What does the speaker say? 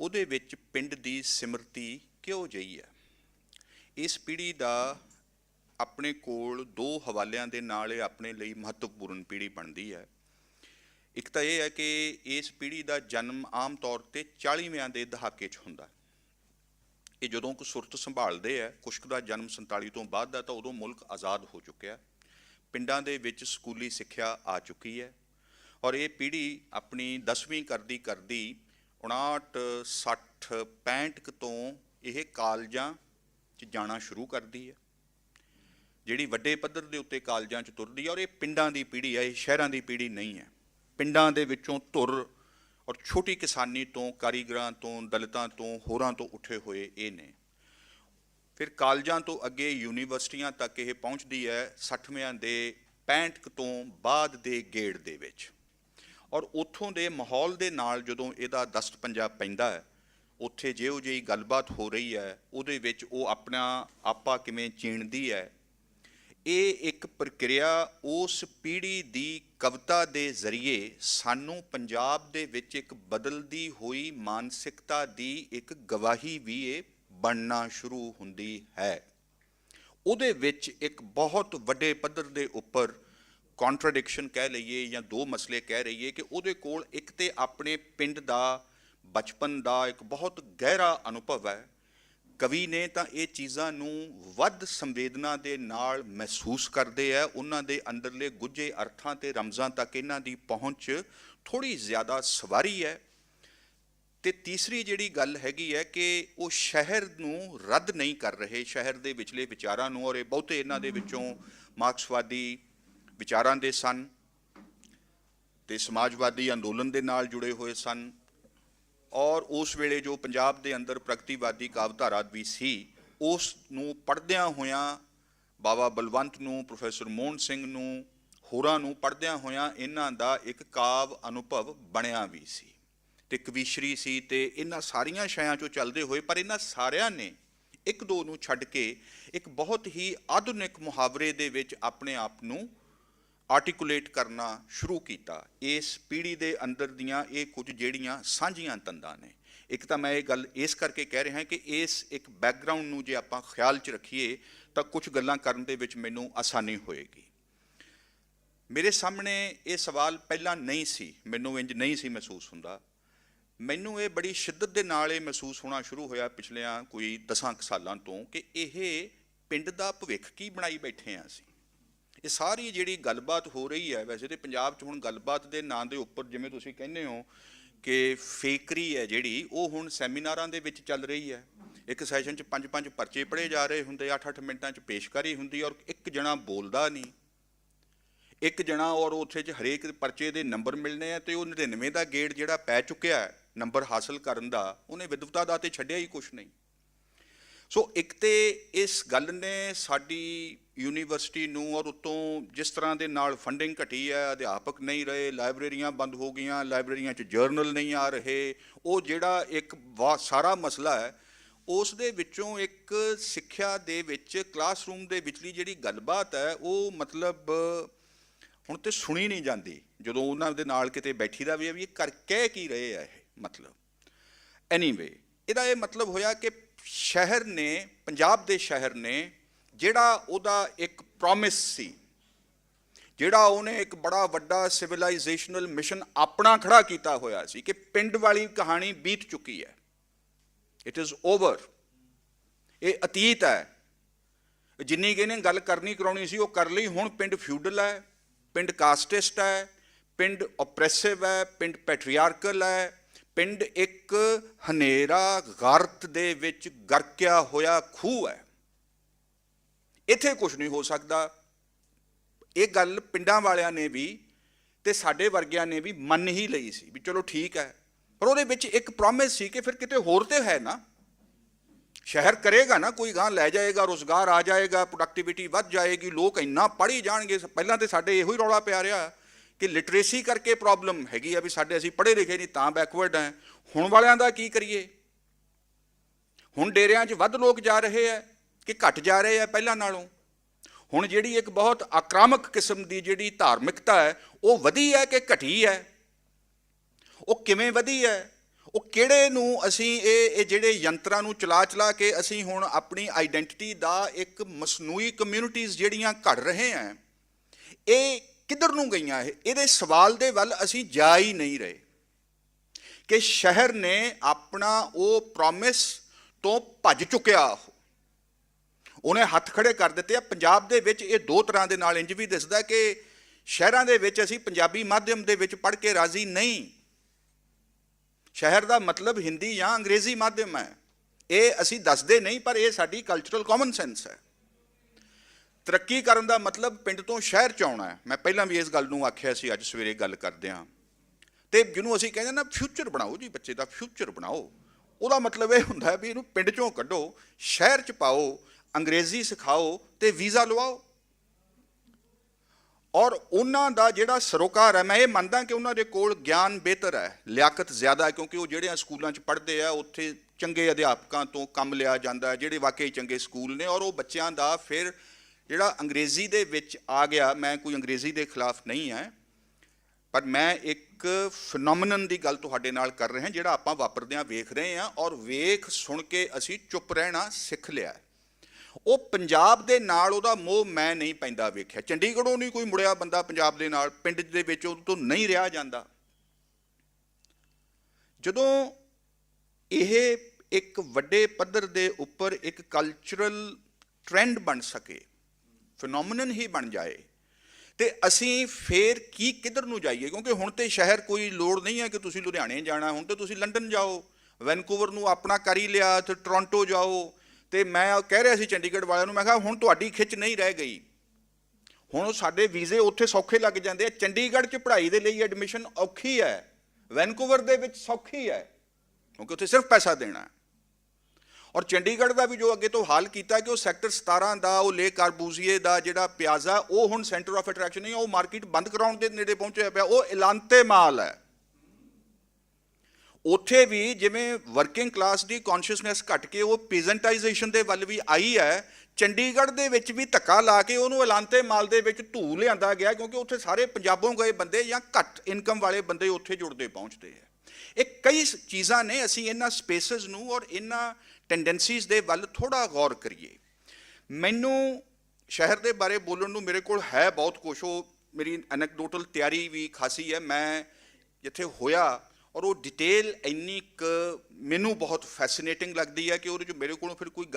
ਉਹਦੇ ਵਿੱਚ ਪਿੰਡ ਦੀ ਸਿਮਰਤੀ ਕਿਉਂ ਜਈ ਹੈ? ਇਸ ਪੀੜ੍ਹੀ ਦਾ ਆਪਣੇ ਕੋਲ ਦੋ ਹਵਾਲਿਆਂ ਦੇ ਨਾਲ ਇਹ ਆਪਣੇ ਲਈ ਮਹੱਤਵਪੂਰਨ ਪੀੜ੍ਹੀ ਬਣਦੀ ਹੈ। ਇੱਕ ਤਾਂ ਇਹ ਹੈ ਕਿ ਇਸ ਪੀੜ੍ਹੀ ਦਾ ਜਨਮ ਆਮ ਤੌਰ ਤੇ 40ਵਿਆਂ ਦੇ ਦਹਾਕੇ 'ਚ ਹੁੰਦਾ ਇਹ ਜਦੋਂ ਕੋ ਸੁਰਤ ਸੰਭਾਲਦੇ ਆ ਕੁਸ਼ਕ ਦਾ ਜਨਮ 47 ਤੋਂ ਬਾਅਦ ਦਾ, ਤਾਂ ਉਦੋਂ ਮੁਲਕ ਆਜ਼ਾਦ ਹੋ ਚੁੱਕਿਆ ਪਿੰਡਾਂ ਦੇ ਵਿੱਚ ਸਕੂਲੀ ਸਿੱਖਿਆ ਆ ਚੁੱਕੀ ਹੈ ਔਰ ਇਹ ਪੀੜ੍ਹੀ ਆਪਣੀ 10ਵੀਂ ਕਰਦੀ ਕਰਦੀ 59 60 65 ਕੁ ਤੋਂ ਇਹ ਕਾਲਜਾਂ 'ਚ ਜਾਣਾ ਸ਼ੁਰੂ ਕਰਦੀ ਹੈ। ਜਿਹੜੀ ਵੱਡੇ ਪੱਧਰ ਦੇ ਉੱਤੇ ਕਾਲਜਾਂ 'ਚ ਤੁਰਦੀ ਹੈ ਔਰ ਇਹ ਪਿੰਡਾਂ ਦੀ ਪੀੜ੍ਹੀ ਹੈ, ਇਹ ਸ਼ਹਿਰਾਂ ਦੀ ਪੀੜ੍ਹੀ ਨਹੀਂ ਹੈ। ਪਿੰਡਾਂ ਦੇ ਵਿੱਚੋਂ ਧੁਰ ਔਰ ਛੋਟੀ ਕਿਸਾਨੀ ਤੋਂ, ਕਾਰੀਗਰਾਂ ਤੋਂ, ਦਲਿਤਾਂ ਤੋਂ, ਹੋਰਾਂ ਤੋਂ ਉੱਠੇ ਹੋਏ ਇਹ ਨੇ। ਫਿਰ ਕਾਲਜਾਂ ਤੋਂ ਅੱਗੇ ਯੂਨੀਵਰਸਿਟੀਆਂ ਤੱਕ ਇਹ ਪਹੁੰਚਦੀ ਹੈ 60ਵਿਆਂ ਦੇ 65 ਕੁ ਤੋਂ ਬਾਅਦ ਦੇ ਗੇੜ ਦੇ ਵਿੱਚ। ਔਰ ਉੱਥੋਂ ਦੇ ਮਾਹੌਲ ਦੇ ਨਾਲ ਜਦੋਂ ਇਹਦਾ ਦਸਤ ਪੰਜਾਬ ਪੈਂਦਾ ਹੈ, ਉੱਥੇ ਜਿਹੋ ਜਿਹੀ ਗੱਲਬਾਤ ਹੋ ਰਹੀ ਹੈ, ਉਹਦੇ ਵਿੱਚ ਉਹ ਆਪਣਾ ਆਪਾ ਕਿਵੇਂ ਚੀਣਦੀ ਹੈ, ਇਹ ਇੱਕ ਪ੍ਰਕਿਰਿਆ ਉਸ ਪੀੜ੍ਹੀ ਦੀ ਕਵਿਤਾ ਦੇ ਜ਼ਰੀਏ ਸਾਨੂੰ ਪੰਜਾਬ ਦੇ ਵਿੱਚ ਇੱਕ ਬਦਲਦੀ ਹੋਈ ਮਾਨਸਿਕਤਾ ਦੀ ਇੱਕ ਗਵਾਹੀ ਵੀ ਇਹ ਬਣਨਾ ਸ਼ੁਰੂ ਹੁੰਦੀ ਹੈ। ਉਹਦੇ ਵਿੱਚ ਇੱਕ ਬਹੁਤ ਵੱਡੇ ਪੱਧਰ ਦੇ ਉੱਪਰ ਕੰਟਰਡਿਕਸ਼ਨ ਕਹਿ ਲਈਏ ਜਾਂ ਦੋ ਮਸਲੇ ਕਹਿ ਰਹੀਏ ਕਿ ਉਹਦੇ ਕੋਲ ਇੱਕ ਤੇ ਆਪਣੇ ਪਿੰਡ ਦਾ, ਬਚਪਨ ਦਾ ਇੱਕ ਬਹੁਤ ਗਹਿਰਾ ਅਨੁਭਵ ਹੈ। ਕਵੀ ਨੇ ਤਾਂ ਇਹ ਚੀਜ਼ਾਂ ਨੂੰ ਵੱਧ ਸੰਵੇਦਨਾ ਦੇ ਨਾਲ ਮਹਿਸੂਸ ਕਰਦੇ ਆ। ਉਹਨਾਂ ਦੇ ਅੰਦਰਲੇ ਗੁੱਝੇ ਅਰਥਾਂ ਤੇ ਰਮਜ਼ਾਂ ਤੱਕ ਇਹਨਾਂ ਦੀ ਪਹੁੰਚ ਥੋੜੀ ਜ਼ਿਆਦਾ ਸਵਾਰੀ ਹੈ। ਤੇ ਤੀਸਰੀ ਜਿਹੜੀ ਗੱਲ ਹੈਗੀ ਹੈ ਕਿ ਉਹ ਸ਼ਹਿਰ ਨੂੰ ਰੱਦ ਨਹੀਂ ਕਰ ਰਹੇ, ਸ਼ਹਿਰ ਦੇ ਵਿਚਲੇ ਵਿਚਾਰਾਂ ਨੂੰ ਔਰ ਇਹ ਬਹੁਤੇ ਇਹਨਾਂ ਦੇ ਵਿੱਚੋਂ ਮਾਰਕਸਵਾਦੀ ਵਿਚਾਰਾਂ ਦੇ ਸਨ ਤੇ ਸਮਾਜਵਾਦੀ ਅੰਦੋਲਨ ਦੇ ਨਾਲ ਜੁੜੇ ਹੋਏ ਸਨ ਔਰ ਉਸ ਵੇਲੇ ਜੋ ਪੰਜਾਬ ਦੇ ਅੰਦਰ ਪ੍ਰਗਤੀਵਾਦੀ ਕਾਵਧਾਰਾ ਵੀ ਸੀ, ਉਸ ਨੂੰ ਪੜ੍ਹਦਿਆਂ ਹੋਇਆਂ ਬਾਬਾ ਬਲਵੰਤ ਨੂੰ, ਪ੍ਰੋਫੈਸਰ ਮੋਹਨ ਸਿੰਘ ਨੂੰ, ਹੋਰਾਂ ਨੂੰ ਪੜ੍ਹਦਿਆਂ ਹੋਇਆਂ ਇਹਨਾਂ ਦਾ ਇੱਕ ਕਾਵ ਅਨੁਭਵ ਬਣਿਆ ਵੀ ਸੀ। ਤੇ ਕਵੀਸ਼ਰੀ ਸੀ ਤੇ ਇਹਨਾਂ ਸਾਰੀਆਂ ਸ਼ਾਇਆਂ ਚੋਂ ਚੱਲਦੇ ਹੋਏ, ਪਰ ਇਹਨਾਂ ਸਾਰਿਆਂ ਨੇ ਇੱਕ ਦੋ ਨੂੰ ਛੱਡ ਕੇ ਇੱਕ ਬਹੁਤ ਹੀ ਆਧੁਨਿਕ ਮੁਹਾਵਰੇ ਦੇ ਵਿੱਚ ਆਪਣੇ ਆਪ ਨੂੰ ਆਰਟੀਕੂਲੇਟ ਕਰਨਾ ਸ਼ੁਰੂ ਕੀਤਾ। ਇਸ ਪੀੜ੍ਹੀ ਦੇ ਅੰਦਰ ਦੀਆਂ ਇਹ ਕੁਝ ਜਿਹੜੀਆਂ ਸਾਂਝੀਆਂ ਤੰਦਾਂ ਨੇ। ਇੱਕ ਤਾਂ ਮੈਂ ਇਹ ਗੱਲ ਇਸ ਕਰਕੇ ਕਹਿ ਰਿਹਾ ਕਿ ਇਸ ਇੱਕ ਬੈਕਗ੍ਰਾਉਂਡ ਨੂੰ ਜੇ ਆਪਾਂ ਖਿਆਲ 'ਚ ਰੱਖੀਏ, ਤਾਂ ਕੁਝ ਗੱਲਾਂ ਕਰਨ ਦੇ ਵਿੱਚ ਮੈਨੂੰ ਆਸਾਨੀ ਹੋਏਗੀ। ਮੇਰੇ ਸਾਹਮਣੇ ਇਹ ਸਵਾਲ ਪਹਿਲਾਂ ਨਹੀਂ ਸੀ, ਮੈਨੂੰ ਇੰਜ ਨਹੀਂ ਸੀ ਮਹਿਸੂਸ ਹੁੰਦਾ। ਮੈਨੂੰ ਇਹ ਬੜੀ ਸ਼ਿੱਦਤ ਦੇ ਨਾਲ ਇਹ ਮਹਿਸੂਸ ਹੋਣਾ ਸ਼ੁਰੂ ਹੋਇਆ ਪਿਛਲਿਆਂ ਕੋਈ 10 ਸਾਲਾਂ ਤੋਂ ਕਿ ਇਹ ਪਿੰਡ ਦਾ ਭਵਿੱਖ ਕੀ ਬਣਾਈ ਬੈਠੇ ਆ ਅਸੀਂ। ਇਹ ਸਾਰੀ ਜਿਹੜੀ ਗੱਲਬਾਤ ਹੋ ਰਹੀ ਹੈ, ਵੈਸੇ ਤੇ ਪੰਜਾਬ 'ਚ ਹੁਣ ਗੱਲਬਾਤ ਦੇ ਨਾਂ ਦੇ ਉੱਪਰ ਜਿਵੇਂ ਤੁਸੀਂ ਕਹਿੰਦੇ ਹੋ ਕਿ ਫੇਕਰੀ ਹੈ ਜਿਹੜੀ, ਉਹ ਹੁਣ ਸੈਮੀਨਾਰਾਂ ਦੇ ਵਿੱਚ ਚੱਲ ਰਹੀ ਹੈ। ਇੱਕ ਸੈਸ਼ਨ 'ਚ ਪੰਜ ਪੰਜ ਪਰਚੇ ਪੜ੍ਹੇ ਜਾ ਰਹੇ ਹੁੰਦੇ 8-8 ਮਿੰਟਾਂ 'ਚ ਪੇਸ਼ਕਾਰੀ ਹੁੰਦੀ ਔਰ ਇੱਕ ਜਣਾ ਬੋਲਦਾ ਨਹੀਂ। ਇੱਕ ਜਣਾ ਔਰ ਉੱਥੇ 'ਚ ਹਰੇਕ ਪਰਚੇ ਦੇ ਨੰਬਰ ਮਿਲਨੇ ਆ ਤੇ ਉਹ 99 ਦਾ ਗੇਟ ਜਿਹੜਾ ਪੈ ਚੁੱਕਿਆ ਹੈ ਨੰਬਰ ਹਾਸਲ ਕਰਨ ਦਾ, ਉਹਨੇ ਵਿਦਵਤਾ ਦਾ ਤੇ ਛੱਡਿਆ ਹੀ ਕੁਛ ਨਹੀਂ। ਸੋ ਇੱਕ ਤੇ ਇਸ ਗੱਲ ਨੇ ਸਾਡੀ ਯੂਨੀਵਰਸਿਟੀ ਨੂੰ ਔਰ ਉਤੋਂ ਜਿਸ ਤਰ੍ਹਾਂ ਦੇ ਨਾਲ ਫੰਡਿੰਗ ਘਟੀ ਹੈ, ਅਧਿਆਪਕ ਨਹੀਂ ਰਹੇ, ਲਾਇਬ੍ਰੇਰੀਆਂ ਬੰਦ ਹੋ ਗਈਆਂ, ਲਾਇਬ੍ਰੇਰੀਆਂ 'ਚ ਜਰਨਲ ਨਹੀਂ ਆ ਰਹੇ, ਉਹ ਜਿਹੜਾ ਇੱਕ ਵਾ- ਸਾਰਾ ਮਸਲਾ ਹੈ, ਉਸ ਦੇ ਵਿੱਚੋਂ ਇੱਕ ਸਿੱਖਿਆ ਦੇ ਵਿੱਚ ਕਲਾਸਰੂਮ ਦੇ ਵਿਚਲੀ ਜਿਹੜੀ ਗੱਲਬਾਤ ਹੈ, ਉਹ ਮਤਲਬ ਹੁਣ ਤੇ ਸੁਣੀ ਨਹੀਂ ਜਾਂਦੀ। ਜਦੋਂ ਉਹਨਾਂ ਦੇ ਨਾਲ ਕਿਤੇ ਬੈਠੀ ਦਾ ਵੀ ਹੈ ਵੀ ਇਹ ਕਰ, ਕਹਿ ਕੀ ਰਹੇ ਆ ਇਹ ਮਤਲਬ? ਐਨੀਵੇ ਇਹਦਾ ਇਹ ਮਤਲਬ ਹੋਇਆ ਕਿ ਸ਼ਹਿਰ ਨੇ, ਪੰਜਾਬ ਦੇ ਸ਼ਹਿਰ ਨੇ, ਜਿਹੜਾ ਉਹਦਾ ਇੱਕ ਪ੍ਰੋਮਿਸ ਸੀ, ਜਿਹੜਾ ਉਹਨੇ ਇੱਕ ਬੜਾ ਵੱਡਾ ਸਿਵਲਾਈਜੇਸ਼ਨਲ ਮਿਸ਼ਨ ਆਪਣਾ ਖੜਾ ਕੀਤਾ ਹੋਇਆ ਸੀ ਕਿ ਪਿੰਡ ਵਾਲੀ ਕਹਾਣੀ ਬੀਤ ਚੁੱਕੀ ਹੈ। ਇਟ ਇਜ਼ ਓਵਰ ਇਹ ਅਤੀਤ ਹੈ। ਜਿੰਨੀ ਕਿ ਇਹਨੇ ਗੱਲ ਕਰਨੀ ਕਰਾਉਣੀ ਸੀ, ਉਹ ਕਰ ਲਈ। ਹੁਣ ਪਿੰਡ ਫਿਊਡਲ ਹੈ, ਪਿੰਡ ਕਾਸਟਿਸਟ ਹੈ, ਪਿੰਡ ਓਪਰੈਸਿਵ ਹੈ, ਪਿੰਡ ਪੈਟਰੀਆਰਕਲ ਹੈ ਪਿੰਡ ਇੱਕ ਹਨੇਰਾ ਗਰਤ ਦੇ ਵਿੱਚ ਗਰਕਿਆ ਹੋਇਆ ਖੂਹ ਹੈ। ਇੱਥੇ ਕੁਝ ਨਹੀਂ ਹੋ ਸਕਦਾ। ਇਹ ਗੱਲ ਪਿੰਡਾਂ ਵਾਲਿਆਂ ਨੇ ਵੀ ਤੇ ਸਾਡੇ ਵਰਗਿਆਂ ਨੇ ਵੀ ਮੰਨ ਹੀ ਲਈ ਸੀ ਵੀ ਚਲੋ ਠੀਕ ਹੈ। ਪਰ ਉਹਦੇ ਵਿੱਚ ਇੱਕ ਪ੍ਰੋਮਿਸ ਸੀ ਕਿ ਫਿਰ ਕਿਤੇ ਹੋਰ ਤੇ ਹੈ ਨਾ। ਸ਼ਹਿਰ ਕਰੇਗਾ ਨਾ, ਕੋਈ ਗਾਂ ਲੈ ਜਾਏਗਾ, ਰੋਜ਼ਗਾਰ ਆ ਜਾਏਗਾ ਪ੍ਰੋਡਕਟਿਵਿਟੀ ਵੱਧ ਜਾਏਗੀ, ਲੋਕ ਇੰਨਾ ਪੜ੍ਹੀ ਜਾਣਗੇ। ਪਹਿਲਾਂ ਤੇ ਸਾਡੇ ਇਹੋ ਹੀ ਰੌਲਾ ਪਿਆ ਰਿਹਾ। ਕਿ ਲਿਟਰੇਸੀ ਕਰਕੇ ਪ੍ਰੋਬਲਮ ਹੈਗੀ ਆ ਵੀ ਸਾਡੇ ਅਸੀਂ ਪੜ੍ਹੇ ਲਿਖੇ ਨਹੀਂ, ਤਾਂ ਬੈਕਵਰਡ ਹੈ ਹੁਣ ਵਾਲਿਆਂ ਦਾ ਕੀ ਕਰੀਏ? ਹੁਣ ਡੇਰਿਆਂ 'ਚ ਵੱਧ ਲੋਕ ਜਾ ਰਹੇ ਆ ਕਿ ਘਟ ਜਾ ਰਹੇ ਆ ਪਹਿਲਾਂ ਨਾਲੋਂ? ਹੁਣ ਜਿਹੜੀ ਇੱਕ ਬਹੁਤ ਆਕਰਾਮਕ ਕਿਸਮ ਦੀ ਜਿਹੜੀ ਧਾਰਮਿਕਤਾ ਹੈ, ਉਹ ਵਧੀ ਹੈ ਕਿ ਘਟੀ ਹੈ? ਉਹ ਕਿਵੇਂ ਵਧੀ ਹੈ? ਉਹ ਕਿਹੜੇ ਨੂੰ ਅਸੀਂ ਇਹ ਇਹ ਜਿਹੜੇ ਯੰਤਰਾਂ ਨੂੰ ਚਲਾ ਚਲਾ ਕੇ ਅਸੀਂ ਹੁਣ ਆਪਣੀ ਆਈਡੈਂਟੀਟੀ ਦਾ ਇੱਕ ਮਸਨੂਈ ਕਮਿਊਨਿਟੀਆਂ ਜਿਹੜੀਆਂ ਘੜ ਰਹੇ ਆ, ਇਹ ਕਿੱਧਰ ਨੂੰ ਗਈਆਂ ਇਹ? ਇਹਦੇ ਸਵਾਲ ਦੇ ਵੱਲ ਅਸੀਂ ਜਾ ਹੀ ਨਹੀਂ ਰਹੇ। ਕਿ ਸ਼ਹਿਰ ਨੇ ਆਪਣਾ ਉਹ ਪ੍ਰੋਮਿਸ ਤੋਂ ਭੱਜ ਚੁੱਕਿਆ। ਉਹਨੇ ਹੱਥ ਖੜੇ ਕਰ ਦਿੱਤੇ ਆ। ਪੰਜਾਬ ਦੇ ਵਿੱਚ ਇਹ ਦੋ ਤਰ੍ਹਾਂ ਦੇ ਨਾਲ ਇੰਜ ਵੀ ਦਿਸਦਾ ਕਿ ਸ਼ਹਿਰਾਂ ਦੇ ਵਿੱਚ ਅਸੀਂ ਪੰਜਾਬੀ ਮਾਧਿਅਮ ਦੇ ਵਿੱਚ ਪੜ੍ਹ ਕੇ ਰਾਜ਼ੀ ਨਹੀਂ। ਸ਼ਹਿਰ ਦਾ ਮਤਲਬ ਹਿੰਦੀ ਜਾਂ ਅੰਗਰੇਜ਼ੀ ਮਾਧਿਅਮ ਹੈ। ਇਹ ਅਸੀਂ ਦੱਸਦੇ ਨਹੀਂ, ਪਰ ਇਹ ਸਾਡੀ ਕਲਚਰਲ ਕਾਮਨ ਸੈਂਸ ਹੈ। ਤਰੱਕੀ ਕਰਨ ਦਾ ਮਤਲਬ ਪਿੰਡ ਤੋਂ ਸ਼ਹਿਰ ਚ ਆਉਣਾ ਹੈ। ਮੈਂ ਪਹਿਲਾਂ ਵੀ ਇਸ ਗੱਲ ਨੂੰ ਆਖਿਆ ਸੀ, ਅੱਜ ਸਵੇਰੇ ਗੱਲ ਕਰਦੇ ਹਾਂ। ਤੇ ਜਿਹਨੂੰ ਅਸੀਂ ਕਹਿੰਦੇ ਨਾ ਫਿਊਚਰ ਬਣਾਓ ਜੀ ਬੱਚੇ ਦਾ ਫਿਊਚਰ ਬਣਾਓ। ਉਹਦਾ ਮਤਲਬ ਇਹ ਹੁੰਦਾ ਵੀ ਇਹਨੂੰ ਪਿੰਡ ਚੋਂ ਕੱਢੋ, ਸ਼ਹਿਰ ਚ ਪਾਓ, ਅੰਗਰੇਜ਼ੀ ਸਿਖਾਓ ਤੇ ਵੀਜ਼ਾ ਲਵਾਓ। ਔਰ ਉਹਨਾਂ ਦਾ ਜਿਹੜਾ ਸਰੋਕਾਰ ਹੈ, ਮੈਂ ਇਹ ਮੰਨਦਾ ਕਿ ਉਹਨਾਂ ਦੇ ਕੋਲ ਗਿਆਨ ਬਿਹਤਰ ਹੈ, ਲਿਆਕਤ ਜ਼ਿਆਦਾ ਹੈ, ਕਿਉਂਕਿ ਉਹ ਜਿਹੜੇ ਸਕੂਲਾਂ 'ਚ ਪੜ੍ਹਦੇ ਆ, ਉੱਥੇ ਚੰਗੇ ਅਧਿਆਪਕਾਂ ਤੋਂ ਕੰਮ ਲਿਆ ਜਾਂਦਾ ਹੈ, ਜਿਹੜੇ ਵਾਕਈ ਚੰਗੇ ਸਕੂਲ ਨੇ, ਔਰ ਉਹ ਬੱਚਿਆਂ ਦਾ ਫਿਰ ਜਿਹੜਾ ਅੰਗਰੇਜ਼ੀ ਦੇ ਵਿੱਚ ਆ ਗਿਆ, ਮੈਂ ਕੋਈ ਅੰਗਰੇਜ਼ੀ ਦੇ ਖਿਲਾਫ ਨਹੀਂ ਹੈ, ਪਰ ਮੈਂ ਇੱਕ ਫੀਨੋਮੀਨਨ ਦੀ ਗੱਲ ਤੁਹਾਡੇ ਨਾਲ ਕਰ ਰਿਹਾ, ਜਿਹੜਾ ਆਪਾਂ ਵਾਪਰਦਿਆਂ ਵੇਖ ਰਹੇ ਹਾਂ ਔਰ ਵੇਖ ਸੁਣ ਕੇ ਅਸੀਂ ਚੁੱਪ ਰਹਿਣਾ ਸਿੱਖ ਲਿਆ ਉਹ ਪੰਜਾਬ ਦੇ ਨਾਲ ਉਹਦਾ ਮੋਹ ਮੈਂ ਨਹੀਂ ਪੈਂਦਾ ਵੇਖਿਆ। ਚੰਡੀਗੜ੍ਹੋਂ ਨਹੀਂ ਕੋਈ ਮੁੜਿਆ ਬੰਦਾ ਪੰਜਾਬ ਦੇ ਨਾਲ, ਪਿੰਡ ਦੇ ਵਿੱਚ ਉਹ ਤੋਂ ਨਹੀਂ ਰਿਹਾ ਜਾਂਦਾ। ਜਦੋਂ ਇਹ ਇੱਕ ਵੱਡੇ ਪੱਧਰ ਦੇ ਉੱਪਰ ਇੱਕ ਕਲਚਰਲ ਟ੍ਰੈਂਡ ਬਣ ਸਕੇ ਫੀਨੋਮੀਨਨ ਹੀ ਬਣ ਜਾਏ। ਤੇ ਅਸੀਂ ਫੇਰ ਕੀ ਕਿੱਧਰ ਨੂੰ ਜਾਈਏ? ਕਿਉਂਕਿ ਹੁਣ ਤੇ ਸ਼ਹਿਰ ਕੋਈ ਲੋੜ ਨਹੀਂ ਹੈ ਕਿ ਤੁਸੀਂ ਲੁਧਿਆਣੇ ਜਾਣਾ, ਹੁਣ ਤੇ ਤੁਸੀਂ ਲੰਡਨ ਜਾਓ, ਵੈਨਕੂਵਰ ਨੂੰ ਆਪਣਾ ਕਰ ਹੀ ਲਿਆ, ਤੇ ਟੋਰਾਂਟੋ ਜਾਓ। ਤੇ ਮੈਂ ਕਹਿ ਰਿਹਾ ਸੀ ਚੰਡੀਗੜ੍ਹ ਵਾਲਿਆਂ ਨੂੰ, ਮੈਂ ਕਿਹਾ ਹੁਣ ਤੁਹਾਡੀ ਖਿੱਚ ਨਹੀਂ ਰਹਿ ਗਈ। ਹੁਣ ਸਾਡੇ ਵੀਜ਼ੇ ਉੱਥੇ ਸੌਖੇ ਲੱਗ ਜਾਂਦੇ ਆ। ਚੰਡੀਗੜ੍ਹ 'ਚ ਪੜ੍ਹਾਈ ਦੇ ਲਈ ਐਡਮਿਸ਼ਨ ਔਖੀ ਹੈ। ਵੈਨਕੂਵਰ ਦੇ ਵਿੱਚ ਸੌਖੀ ਹੈ। ਕਿਉਂਕਿ ਉੱਥੇ ਸਿਰਫ ਪੈਸਾ ਦੇਣਾ ਹੈ। ਔਰ ਚੰਡੀਗੜ੍ਹ ਦਾ ਵੀ ਜੋ ਅੱਗੇ ਤੋਂ ਹਾਲ ਕੀਤਾ ਕਿ ਉਹ ਸੈਕਟਰ 17 ਦਾ, ਉਹ ਲੇ ਕਾਰਬੂਜ਼ੀਏ ਦਾ ਜਿਹੜਾ ਪਿਆਜ਼ਾ ਉਹ ਹੁਣ ਸੈਂਟਰ ਆਫ ਅਟਰੈਕਸ਼ਨ ਨਹੀਂ, ਉਹ ਮਾਰਕੀਟ ਬੰਦ ਕਰਾਉਣ ਦੇ ਨੇੜੇ ਪਹੁੰਚਿਆ ਪਿਆ। ਉਹ ਇਲਾਂਤੇ ਮਾਲ ਹੈ। ਉੱਥੇ ਵੀ ਜਿਵੇਂ ਵਰਕਿੰਗ ਕਲਾਸ ਦੀ ਕੌਨਸ਼ੀਅਸਨੈਸ ਘਟ ਕੇ ਉਹ ਪੀਜ਼ੈਂਟਾਈਜੇਸ਼ਨ ਦੇ ਵੱਲ ਵੀ ਆਈ ਹੈ, ਚੰਡੀਗੜ੍ਹ ਦੇ ਵਿੱਚ ਵੀ ਧੱਕਾ ਲਾ ਕੇ ਉਹਨੂੰ ਇਲਾਂਤੇ ਮਾਲ ਦੇ ਵਿੱਚ ਧੂ ਲਿਆਂਦਾ ਗਿਆ, ਕਿਉਂਕਿ ਉੱਥੇ ਸਾਰੇ ਪੰਜਾਬੋਂ ਗਏ ਬੰਦੇ ਜਾਂ ਘੱਟ ਇਨਕਮ ਵਾਲੇ ਬੰਦੇ ਉੱਥੇ ਜੁੜਦੇ ਪਹੁੰਚਦੇ ਆ ਇਹ ਕਈ ਚੀਜ਼ਾਂ ਨੇ, ਅਸੀਂ ਇਹਨਾਂ ਸਪੇਸਸ ਨੂੰ ਔਰ ਇਹਨਾਂ ਟੈਂਡੈਂਸੀਜ਼ ਦੇ ਵੱਲ ਥੋੜਾ ਗੌਰ ਕਰੀਏ। ਮੈਨੂੰ ਸ਼ਹਿਰ ਦੇ ਬਾਰੇ ਬੋਲਣ ਨੂੰ ਮੇਰੇ ਕੋਲ ਹੈ ਬਹੁਤ ਕੁਛ। ਉਹ ਮੇਰੀ ਐਨੈਕਡੋਟਲ ਤਿਆਰੀ ਵੀ ਖਾਸੀ ਹੈ। ਮੈਂ ਜਿੱਥੇ ਹੋਇਆ ਔਰ ਉਹ ਡਿਟੇਲ ਇੰਨੀ ਕੁ ਮੈਨੂੰ ਬਹੁਤ ਫੈਸੀਨੇਟਿੰਗ ਲੱਗਦੀ ਹੈ ਕਿ ਉਹਦੇ ਚ ਮੇਰੇ ਕੋਲੋਂ ਫਿਰ ਕੋਈ ਗੱਲ